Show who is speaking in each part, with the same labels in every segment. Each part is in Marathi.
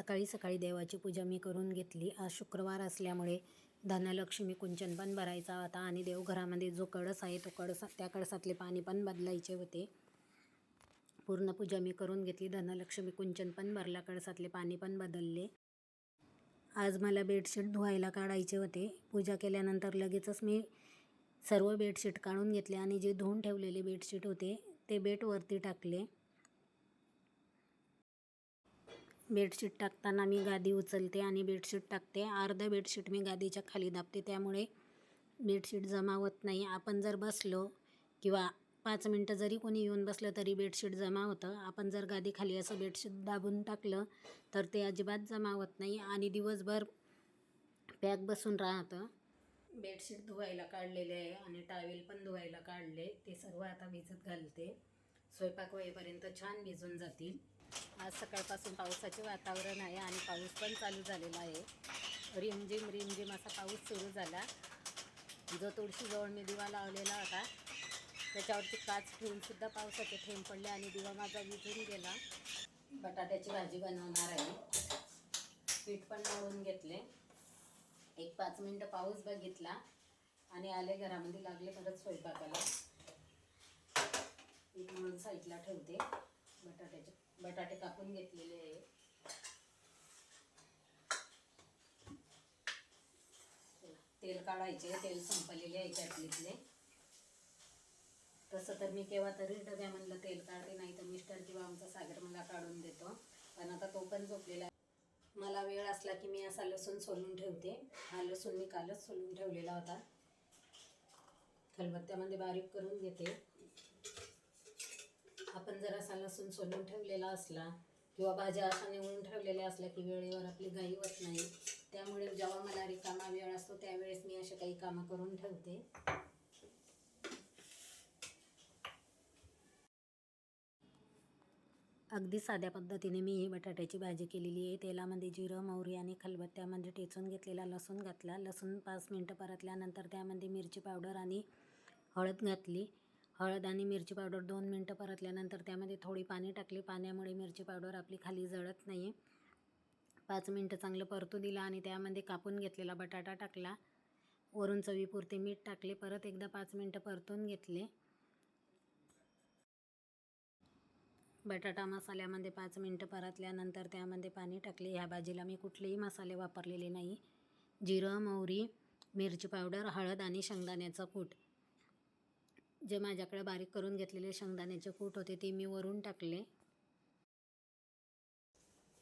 Speaker 1: सकाळी सकाळी देवाची पूजा मी करून घेतली. आज शुक्रवार असल्यामुळे धनलक्ष्मी कुंचन पण भरायचा होता आणि देवघरामध्ये जो कळस आहे तो कळसा त्या कळसातले पाणी पण बदलायचे होते. पूर्ण पूजा मी करून घेतली. धनलक्ष्मी कुंचन पण भरला कळसातले पाणी पण बदलले. आज मला बेडशीट धुवायला काढायचे होते. पूजा केल्यानंतर लगेचच मी सर्व बेडशीट काढून घेतले आणि जे धुवून ठेवलेले बेडशीट होते ते बेडवरती टाकले. बेडशीट टाकताना मी गादी उचलते आणि बेडशीट टाकते. अर्धं बेडशीट मी गादीच्या खाली दाबते. त्यामुळे बेडशीट जमा होत नाही. आपण जर बसलो किंवा पाच मिनटं जरी कोणी येऊन बसलं तरी बेडशीट जमा होतं. आपण जर गादी खाली असं बेडशीट दाबून टाकलं तर ते अजिबात जमा होत नाही आणि दिवसभर पॅक बसून राहतं. बेडशीट धुवायला काढलेले आहे आणि टावेल पण धुवायला काढले. ते सर्व आता भिजत घालते. स्वयंपाक होईपर्यंत छान भिजून जातील. आज सकाळपासून पावसाचे वातावरण आहे आणि पाऊस पण चालू झालेला आहे. रिमझिम रिमझिम असा पाऊस सुरू झाला. जो तुळशीजवळ मी दिवा लावलेला होता त्याच्यावरती काच ठेवूनसुद्धा पावसाचे थेंब पडले आणि दिवा माझा विझून गेला. बटाट्याची भाजी बनवणार आहे. पीठ पण लावून घेतले. एक पाच मिनटं पाऊस बघितला आणि आले घरामध्ये लागले परत स्वयंपाकाला. एक म्हणून साईडला ठेवते. बटाट्याचे बटाटे कापून घेतलेले आहे. तेल काढायचे तेल संपलेले आहे कॅटलीतले. तसं तर मी केव्हा तरी डब्या म्हणलं तेल काढते नाही तर मिस्टर किंवा आमचा सागर मला काढून देतो. पण आता तो पण झोपलेला आहे. मला वेळ असला की मी असा लसूण सोलून ठेवते. हा लसूण मी कालच सोलून ठेवलेला होता. खलबत्त्यामध्ये बारीक करून घेते. आपण जर असा लसूण सोलून ठेवलेला असला किंवा भाज्या अशा निवडून ठेवलेल्या असल्या की वेळेवर आपली घाई होत नाही त्यामुळे जेव्हा मला रिकामा वेळ असतो त्यावेळेस मी असे काही कामं करून ठेवते. अगदी साध्या पद्धतीने मी ही बटाट्याची भाजी केलेली आहे. तेलामध्ये जिरं मोहरी आणि खलबत्त्यामध्ये टेचून घेतलेला लसूण घातला. लसूण पाच मिनटं परतल्यानंतर त्यामध्ये मिरची पावडर आणि हळद घातली. हळद आणि मिरची पावडर दोन मिनटं परतल्यानंतर त्यामध्ये थोडी पाणी टाकली. पाण्यामुळे मिरची पावडर आपली खाली जळत नाही. पाच मिनटं चांगलं परतू दिलं आणि त्यामध्ये कापून घेतलेला बटाटा टाकला. वरून चवीपुरते मीठ टाकले. परत एकदा पाच मिनटं परतून घेतले. बटाटा मसाल्यामध्ये पाच मिनटं परतल्यानंतर त्यामध्ये पाणी टाकले. ह्या भाजीला मी कुठलेही मसाले वापरलेले नाही. जिरं मोहरी मिरची पावडर हळद आणि शेंगदाण्याचं कूट. जे माझ्याकडे बारीक करून घेतलेले शेंगदाण्याचे कूट होते ते मी वरून टाकले.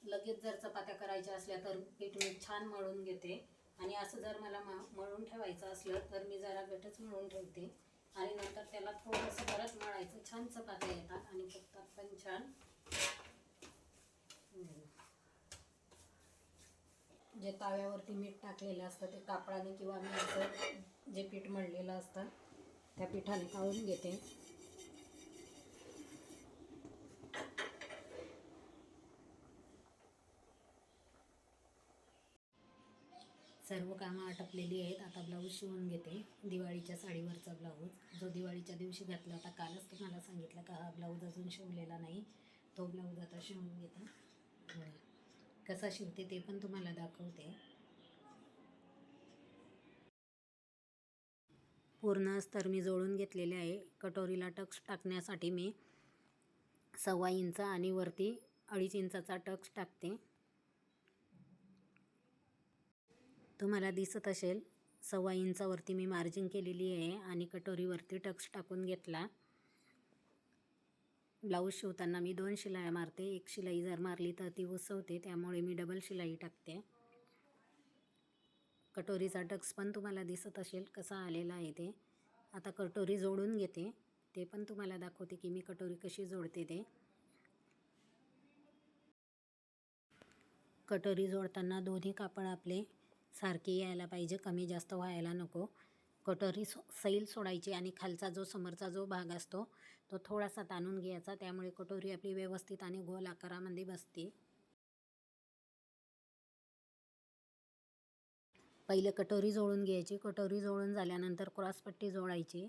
Speaker 1: लगेच जर चपात्या करायच्या असल्या तर पीठ मी छान मळून घेते. आणि असं जर मला मळून ठेवायचं असलं तर मी जरा गटच मळून ठेवते. आणि नंतर त्याला थोडंसं परत मळायचं. छान चपात्या येतात आणि फुगतात पण छान. जे ताव्यावरती मीठ टाकलेलं असतं ते कापडाने किंवा मी असं जे पीठ मळलेलं असतं त्या पिठाने काढून घेते. सर्व कामं आटपलेली आहेत. आता ब्लाऊज शिवून घेते. दिवाळीच्या साडीवरचा ब्लाऊज. जो दिवाळीच्या दिवशी घातला होता कालच तुम्हाला सांगितलं का हा ब्लाऊज अजून शिवलेला नाही. तो ब्लाऊज आता शिवून घेते. कसा शिवते ते पण तुम्हाला दाखवते. पूर्ण अस्तर मी जोडून घेतलेले आहे. कटोरीला टक्स टाकण्यासाठी मी सव्वा इंच आणि वरती अडीच इंचाचा टक्स टाकते. तुम्हाला दिसत असेल सव्वा इंचावरती मी मार्जिन केलेली आहे आणि कटोरीवरती टक्स टाकून घेतला. ब्लाऊज शिवताना मी दोन शिलाया मारते. एक शिलाई जर मारली तर ती उसवते त्यामुळे मी डबल शिलाई टाकते. कटोरीचा डक्स पण तुम्हाला दिसत असेल कसा आलेला आहे ते. आता कटोरी जोडून घेते. ते पण तुम्हाला दाखवते की मी कटोरी कशी जोडते ते. कटोरी जोडताना दोन्ही कापड आपले सारखे यायला पाहिजे कमी जास्त व्हायला नको. कटोरी सो सैल सोडायची आणि खालचा जो समोरचा जो भाग असतो तो थोडासा ताणून घ्यायचा. त्यामुळे कटोरी आपली व्यवस्थित आणि गोल आकारामध्ये बसते. पहिले कटोरी जोडून घ्यायची. कटोरी जोडून झाल्यानंतर क्रॉसपट्टी जोडायची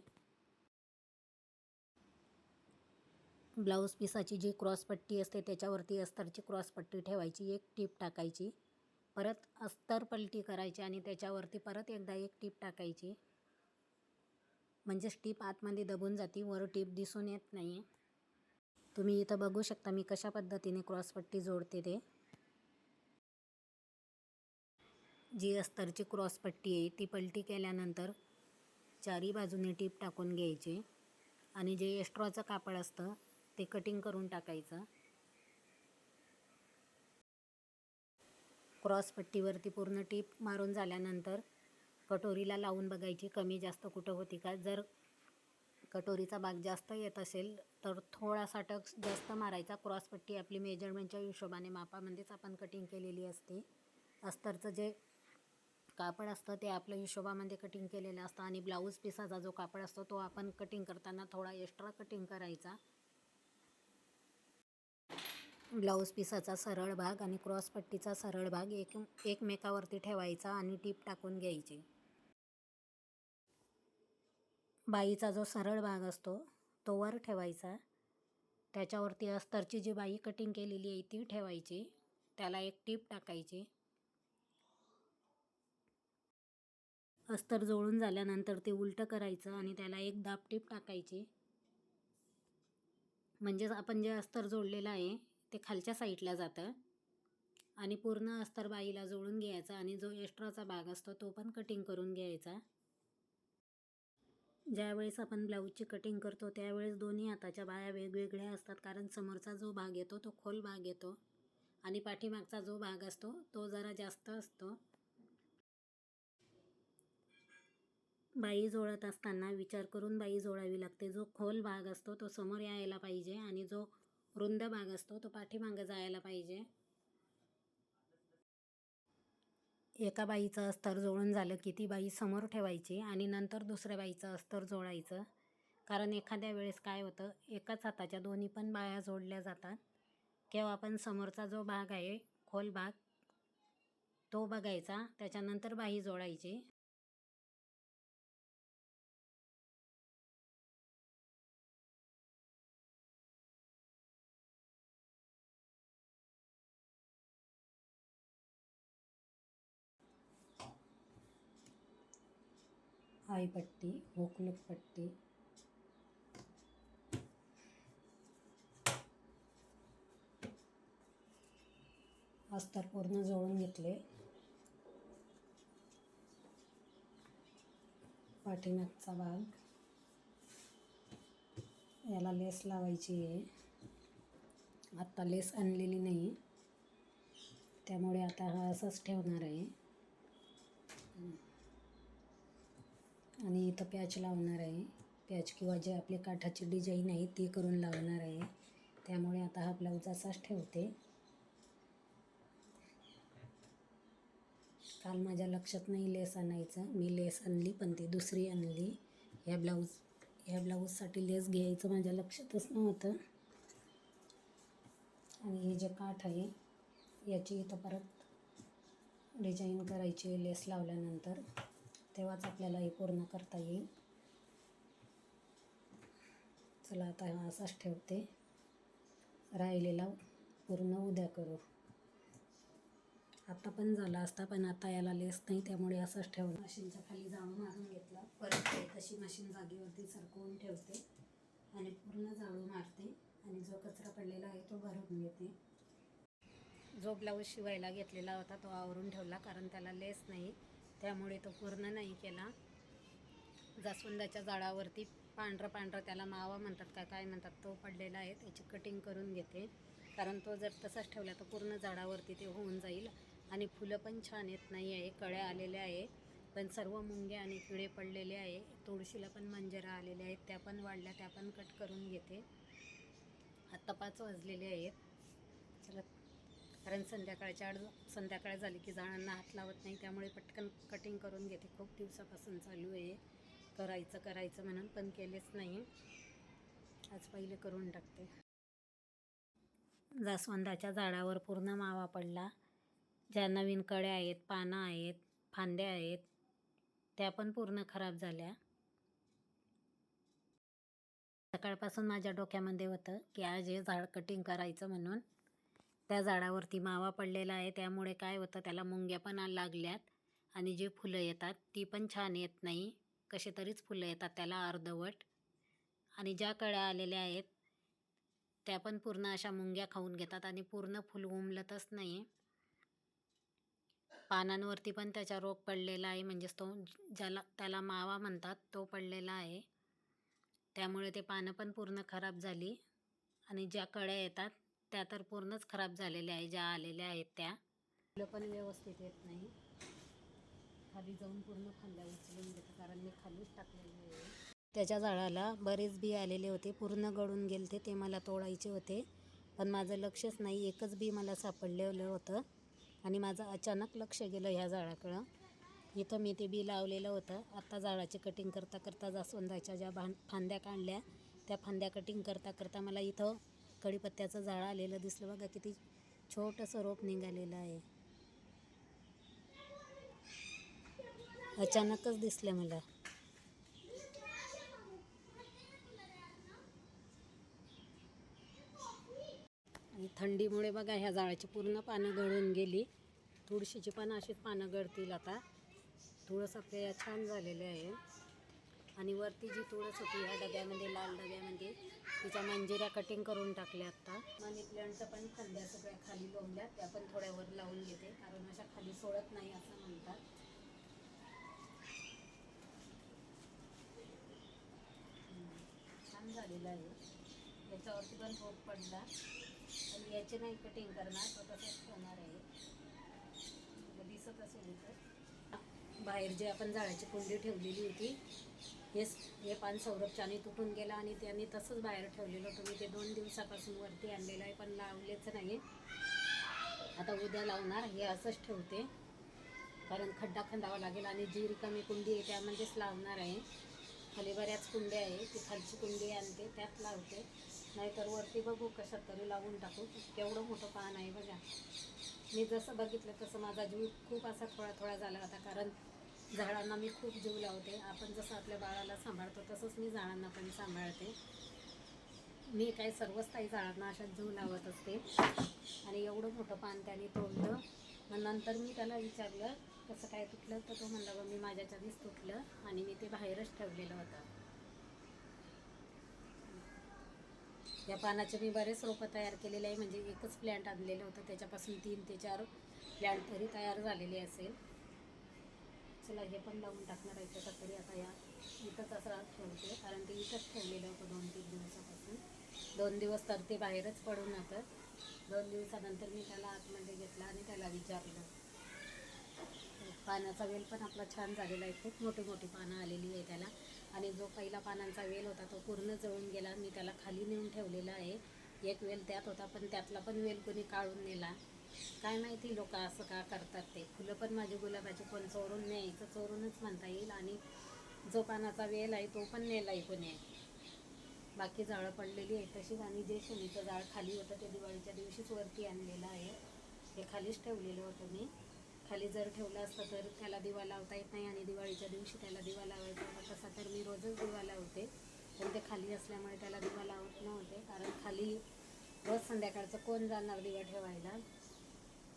Speaker 1: ब्लाऊज पिसाची जी क्रॉसपट्टी असते त्याच्यावरती अस्तरची क्रॉसपट्टी ठेवायची. एक टीप टाकायची. परत अस्तर पलटी करायची आणि त्याच्यावरती परत एकदा एक टीप टाकायची. म्हणजेच टीप आतमध्ये दबून जाते वर टीप दिसून येत नाही तुम्ही इथं बघू शकता मी कशा पद्धतीने क्रॉसपट्टी जोडते ते. जी अस्तरची क्रॉसपट्टी आहे ती पलटी केल्यानंतर चारी बाजूने टीप टाकून घ्यायची आणि जे एस्ट्रॉचं कापड असतं ते कटिंग करून टाकायचं. क्रॉसपट्टीवरती पूर्ण टीप मारून झाल्यानंतर कटोरीला लावून बघायची कमी जास्त कुठं होती का. जर कटोरीचा भाग जास्त येत असेल तर थोडासा टक्स जास्त मारायचा. क्रॉसपट्टी आपली मेजरमेंटच्या हिशोबाने मापामध्येच आपण कटिंग केलेली असते. अस्तरचं जे कापड असतं ते आपल्या हिशोबामध्ये कटिंग केलेलं असतं आणि ब्लाऊज पिसाचा जो कापड असतो तो आपण कटिंग करताना थोडा एक्स्ट्रा कटिंग करायचा. ब्लाऊज पिसाचा सरळ भाग आणि क्रॉसपट्टीचा सरळ भाग एक एकमेकावरती ठेवायचा आणि टीप टाकून घ्यायची. बाईचा जो सरळ भाग असतो तो वर ठेवायचा. त्याच्यावरती अस्तरची जी बाई कटिंग केलेली आहे ती ठेवायची. त्याला एक टीप टाकायची. अस्तर जोडून झाल्यानंतर ते उलटं करायचं आणि त्याला एक दाबटीप टाकायची. म्हणजेच आपण जे अस्तर जोडलेलं आहे ते खालच्या साईडला जातं आणि पूर्ण अस्तर बाईला जोडून घ्यायचा आणि जो एक्स्ट्राचा भाग असतो तो पण कटिंग करून घ्यायचा. ज्यावेळेस आपण ब्लाऊजची कटिंग करतो त्यावेळेस दोन्ही हाताच्या बाया वेगवेगळ्या असतात कारण समोरचा जो भाग येतो तो खोल भाग येतो आणि पाठीमागचा जो भाग असतो तो जरा जास्त असतो. बाई जोडत असताना विचार करून बाई जोडावी लागते. जो खोल भाग असतो तो समोर यायला पाहिजे आणि जो रुंद भाग असतो तो पाठीमागं जायला पाहिजे. एका बाईचं अस्तर जोडून झालं की ती बाई समोर ठेवायची आणि नंतर दुसऱ्या बाईचं अस्तर जोडायचं. कारण एखाद्या वेळेस काय होतं एकाच हाताच्या दोन्ही पण बाया जोडल्या जातात. किंवा आपण समोरचा जो भाग आहे खोल भाग तो बघायचा. त्याच्यानंतर बाई जोडायची. आईपट्टी होकलक पट्टी अस्तर पूर्ण जोडून घेतले. पाठीमागचा भाग. याला लेस लावायची आहे. आत्ता लेस आणलेली नाही. त्यामुळे आता हा असंच ठेवणार आहे. आणि इथं पॅच लावणार आहे. पॅच किंवा जे आपले काठाची डिझाईन आहे ती करून लावणार आहे. त्यामुळे आता हा ब्लाऊज असाच ठेवते. काल माझ्या लक्षात नाही लेस आणायचं. मी लेस आणली पण ती दुसरी आणली. ह्या ब्लाऊज ह्या ब्लाऊजसाठी लेस घ्यायचं माझ्या लक्षातच नव्हतं. आणि हे जे काठ आहे याची इथं परत डिझाईन करायची लेस लावल्यानंतर. तेव्हाच आपल्याला हे पूर्ण करता येईल. चला आता हा असाच ठेवते. राहिलेला पूर्ण उद्या करू. आता पण झाला असता पण आता याला लेस नाही त्यामुळे असंच ठेवलं मशीनच्या खाली जाळू मारून घेतला. परत तशी मशीन जागेवरती सरकवून ठेवते आणि पूर्ण जाळू मारते. आणि जो कचरा पडलेला आहे तो भरून घेते. जो ब्लाऊज शिवायला घेतलेला होता तो आवरून ठेवला कारण त्याला लेस नाही. त्यामुळे तो पूर्ण नाही केला. जास्वंदाच्या झाडावरती पांढरं पांढरं त्याला मावा म्हणतात का काय म्हणतात तो पडलेला आहे. त्याची कटिंग करून घेते. कारण तो जर तसाच ठेवला तर पूर्ण झाडावरती ते होऊन जाईल. आणि फुलं पण छान येत नाही आहे. कळ्या आलेल्या आहे. पण सर्व मुंगे आणि किडे पडलेले आहे. तुळशीला पण मंजरा आलेल्या आहेत. त्या पण वाढल्या. त्या पण कट करून घेते. आत्ता पाच वाजलेले आहेत. कारण संध्याकाळच्या आड संध्याकाळ झाली की झाडांना हात लावत नाही त्यामुळे पटकन कटिंग करून घेते. खूप दिवसापासून चालू आहे. करायचं करायचं म्हणून पण केलेच नाही. आज पहिले करून टाकते. जास्वंदाच्या झाडावर पूर्ण मावा पडला. ज्या नवीन कड्या आहेत पानं आहेत फांद्या आहेत त्या पण पूर्ण खराब झाल्या. सकाळपासून माझ्या डोक्यामध्ये होतं की आज हे झाड कटिंग करायचं म्हणून त्या झाडावरती मावा पडलेला आहे. त्यामुळे काय होतं त्याला मुंग्या पण लागल्यात आणि जी फुलं येतात ती पण छान येत नाही. कसे तरीच फुलं येतात त्याला अर्धवट. आणि ज्या कळ्या आलेल्या आहेत त्या पण पूर्ण अशा मुंग्या खाऊन घेतात आणि पूर्ण फुल उमलतच नाही. पानांवरती पण त्याचा रोग पडलेला आहे. म्हणजेच तो ज्याला त्याला मावा म्हणतात तो पडलेला आहे. त्यामुळे ते पानं पण पूर्ण खराब झाली. आणि ज्या कळ्या येतात त्या तर पूर्णच खराब झालेल्या आहे ज्या आलेल्या आहेत त्या. फुलं पण व्यवस्थित येत नाही. खाली जाऊन पूर्ण फांद्या उचलून घेते कारण मी खालीच टाकलेली आहे. त्याच्या झाडाला बरेच बी आलेले होते पूर्ण गळून गेलते ते मला तोडायचे होते. पण माझं लक्षच नाही एकच बी मला सापडलेलं होतं. आणि माझं अचानक लक्ष गेलं ह्या झाडाकडं. इथं मी ते बी लावलेलं होतं. आत्ता झाडाची कटिंग करता करता जास्वंदाच्या ज्या भां फांद्या काढल्या त्या फांद्या कटिंग करता करता मला इथं कढीपत्त्याचं झाड आलेलं दिसलं बघा किती छोटंसं रोप निघालेलं आहे. अचानकच दिसलं मला. आणि थंडीमुळे बघा ह्या झाडाची पूर्ण पानं गळून गेली. तुळशीची पण अशीच पानं गळतील आता. तुळस आपल्या छान झालेले आहे. आणि वरती जी तुळस होती ह्या डब्यामध्ये लाल डब्यामध्ये तिच्या मंजिऱ्या कटिंग करून टाकल्या आत्ता. मनी प्लांटच्या पण खांद्या सगळ्या खाली लोंबल्या. त्या पण थोड्या वर लावून घेते कारण अशा खाली सोडत नाही असं म्हणतात. छान झालेलं आहे. याच्यावरती पण रोप पडला. आणि याचे नाही कटिंग करणार तो तसंच ठेवणार आहे. दिसत असेल तर बाहेर जे आपण झाडाची कुंडी ठेवलेली होती हेच हे पान सौरभच्याने तुटून गेला आणि त्यांनी तसंच बाहेर ठेवलेलं होतं. मी ते दोन दिवसापासून वरती आणलेलं आहे पण लावलेच नाही आता उद्या लावणार हे असंच ठेवते. कारण खड्डा खंदावा लागेल आणि जी रिकामी कुंडी आहे त्यामध्येच लावणार आहे. खाली बऱ्याच कुंड्या आहे ती खालची कुंडी आणते त्यात लावते. नाहीतर वरती बघू कशात तरी लावून टाकू. केवढं मोठं पान आहे बघा. मी जसं बघितलं तसं माझा जीव खूप असा थोडा थोडा झाला होता कारण झाडांना मी खूप जीव लावते. आपण जसं आपल्या बाळाला सांभाळतो तसंच मी झाडांना पण सांभाळते. मी काही सर्वच काही झाडांना अशाच जीव लावत असते. आणि एवढं मोठं पान त्याने तोडलं. मग नंतर मी त्याला विचारलं कसं काय तुटलं? तर तो म्हणला बा मी माझ्याच्यानेच तुटलं. आणि मी ते बाहेरच ठेवलेलं होतं. या पानाचे मी बरेच रोपं तयार केलेले आहे. म्हणजे एकच प्लॅन्ट आणलेलं होतं. त्याच्यापासून तीन ते चार प्लॅन्ट तरी तयार झालेले असेल. चला हे पण लावून टाकणार आहे त्याचा तरी आता या इथंच असं ठेवते कारण ते इथंच ठेवलेलं होतं दोन तीन दिवसापासून. दोन दिवस तर ते बाहेरच पडून आता दोन दिवसानंतर मी त्याला आतमध्ये घेतला आणि त्याला विचारलं. पानाचा वेल पण आपला छान झालेला आहे. खूप मोठी मोठी पानं आलेली आहे त्याला. आणि जो पहिला पानांचा वेल होता तो पूर्ण जळून गेला. मी त्याला खाली नेऊन ठेवलेला आहे. एक वेल त्यात होता पण त्यातला पण वेल कोणी काढून नेला. काय माहिती लोक असं का करतात ते. फुलं पण माझी गुलाबाची पण चोरून न्यायचं चोरूनच म्हणता येईल. आणि जो पानाचा वेल आहे तो पण नेला आहे कोणी. बाकी झाडं पडलेली आहेत तशीच. आणि जे शनीचं झाड खाली होतं ते दिवाळीच्या दिवशीच वरती आणलेलं आहे. हे खालीच ठेवलेलं होतं मी. खाली जर ठेवलं असतं तर त्याला दिवा लावता येत नाही आणि दिवाळीच्या दिवशी त्याला दिवा लावायचा होता तसा तर मी रोजच दिवा लावते. पण ते खाली असल्यामुळे त्याला दिवा लावत नव्हते कारण खाली रोज संध्याकाळचं कोण जाणार दिवा ठेवायला?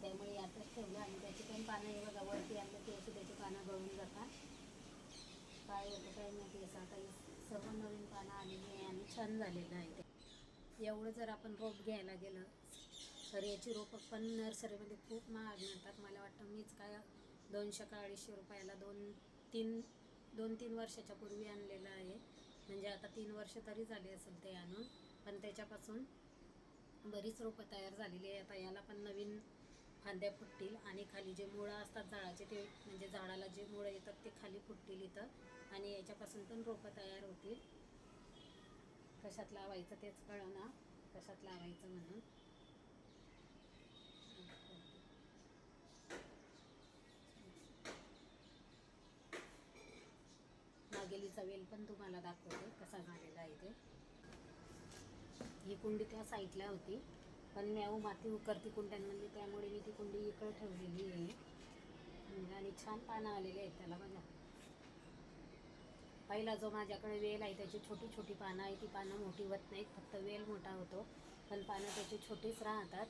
Speaker 1: त्यामुळे यातच ठेवलं आणि त्याची पण पानं हे बघा वरती आणलं ते त्याची पानं गळून जातात. काय होतं काय माहिती असं आता सर्व नवीन पानं आलेली आहे आणि छान झालेलं आहे ते. एवढं जर आपण रोप घ्यायला गेलं तर याची रोपं पण नर्सरीमध्ये खूप महाग मिळतात. मला वाटतं मीच काय दोनशे का अडीचशे रुपयाला दोन तीन दोन तीन वर्षाच्या पूर्वी आणलेलं आहे. म्हणजे आता तीन वर्ष तरी झाली असेल ते आणून पण त्याच्यापासून बरीच रोपं तयार झालेली आहे आता याला पण नवीन फांद्या फुटतील आणि खाली जे मुळं असतात झाडाचे ते म्हणजे झाडाला जे मुळं येतात ते खाली फुटतील इथं. आणि याच्यापासून पण रोपं तयार होतील. कशात लावायचं तेच कळना. कशात लावायचं म्हणून. मागेलीचा वेल पण तुम्हाला दाखवते कसा झालेला आहे ते. ही कुंडी त्या साईडला होती. पण म्याऊ माती उकरती कुंड्यांमध्ये त्यामुळे कुंडी इकडं ठेवलेली आहे. आणि छान पानं आलेली आहेत त्याला बघा. पहिला जो माझ्याकडे वेल आहे त्याची छोटी छोटी पानं आहे ती पानं मोठी होत नाहीत फक्त वेल मोठा होतो. पण पानं त्याची छोटीच राहतात.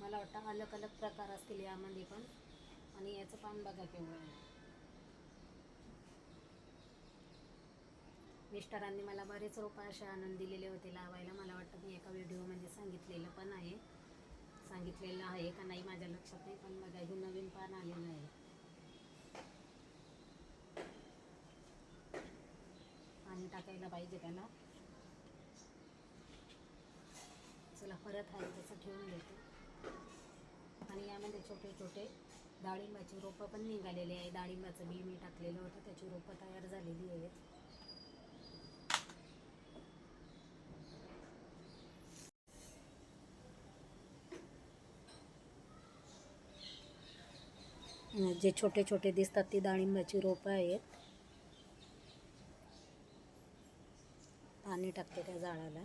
Speaker 1: मला वाटतं अलग अलग प्रकार असतील यामध्ये पण. आणि याचं पान बघा केवढं आहे. मिस्टरांनी मला बरेच रोपं असे आणून दिलेले होते लावायला. मला वाटतं मी एका व्हिडिओमध्ये सांगितलेलं पण आहे. सांगितलेलं आहे का नाही माझ्या लक्षात नाही पण बघा हे नवीन पान आलेलं आहे. पाणी टाकायला पाहिजे त्याला. चला परत आहे तसं ठेवून देते. आणि यामध्ये छोटे छोटे डाळिंबाची रोपं पण निघालेली आहे. डाळिंबाचं बी मी टाकलेलं होतं त्याची रोपं तयार झालेली आहेत. जे छोटे छोटे दिसतात ती डाळिंबाची रोपं आहेत. पाणी टाकते त्या झाडाला.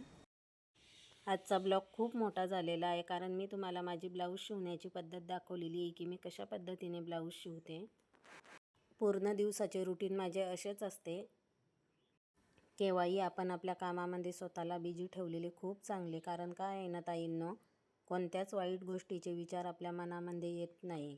Speaker 1: आजचा ब्लॉग खूप मोठा झालेला आहे कारण मी तुम्हाला माझी ब्लाऊज शिवण्याची पद्धत दाखवलेली आहे की मी कशा पद्धतीने ब्लाऊज शिवते. पूर्ण दिवसाचे रुटीन माझे असेच असते. केव्हाही आपण आपल्या कामामध्ये स्वतःला बिजी ठेवलेले खूप चांगले कारण काय आहे ना ताईंनो कोणत्याच वाईट गोष्टीचे विचार आपल्या मनामध्ये येत नाही.